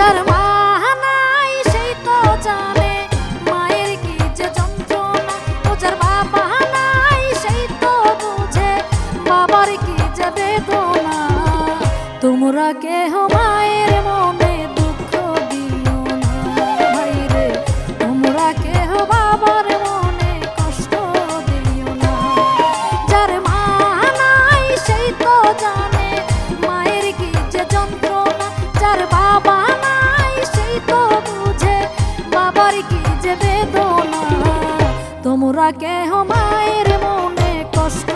যার মা নাই সেই তো জানে মায়ের কি যে যন্ত্রণা। ও যার বাবা নাই, সেই তো বুঝে বাবার কি যে বেদনা। তোমরা কেহ মায়ের মনে দুঃখ দিও না। ভাইরে, তোমরা কেহ বাবার বেদনা তোমরা কেহ মায়ের মনে কষ্ট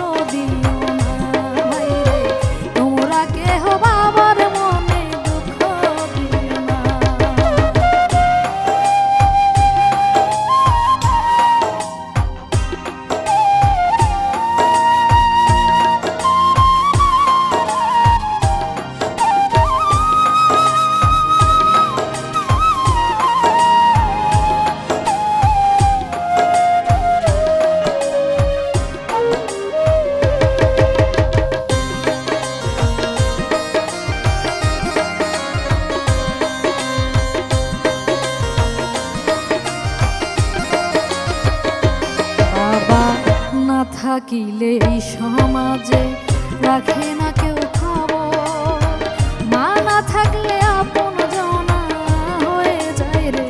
থাকিলে এই সমাজে? রাখে না কেউ মা না থাকলে আপন জনা হয়ে যায় রে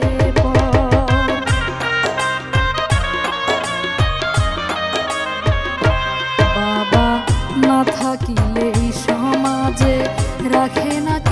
বাবা না থাকিলে এই সমাজে রাখে না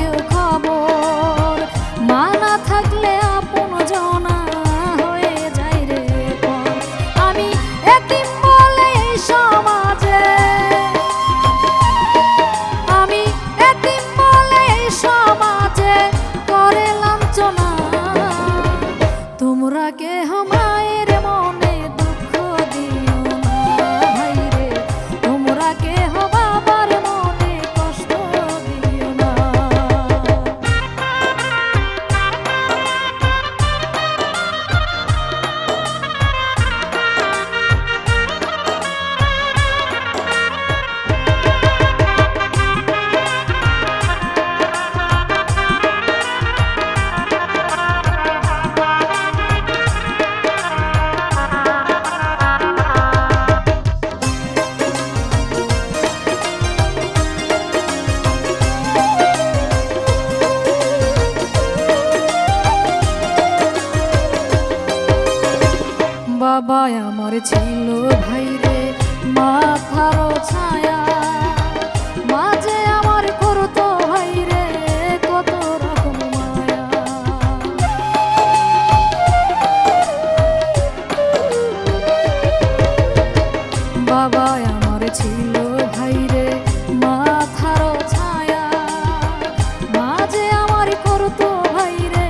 বাবা আমার ছিল ভাই রে মাথার ছায়া। মাঝে আমার করতো ভাই রে কত রকম মায়া। বাবা আমার ছিল ভাই রে মাথার ছায়া। মাঝে আমার করতো ভাই রে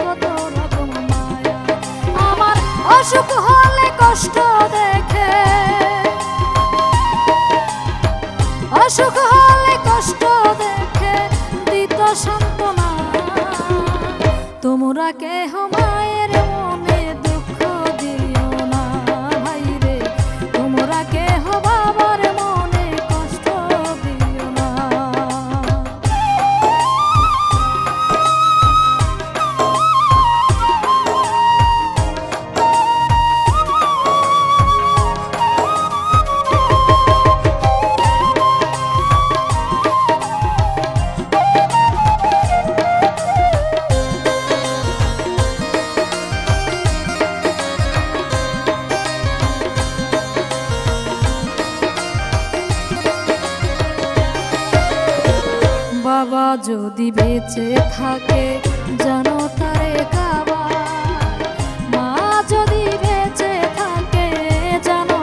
কত রকম মায়া। আমার অসুখ কষ্ট দেখে। অসুখ হলে কষ্ট দেখে দিত সান্ত্বনা। তোমরা কেহ মায়ের মনে যদি বেঁচে থাকে, জানো তারে কাবা মা যদি বেঁচে থাকে, জানো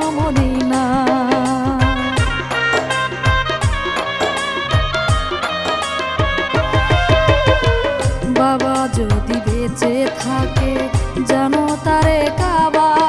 বাবা যদি বেঁচে থাকে, জানো তারে কাবা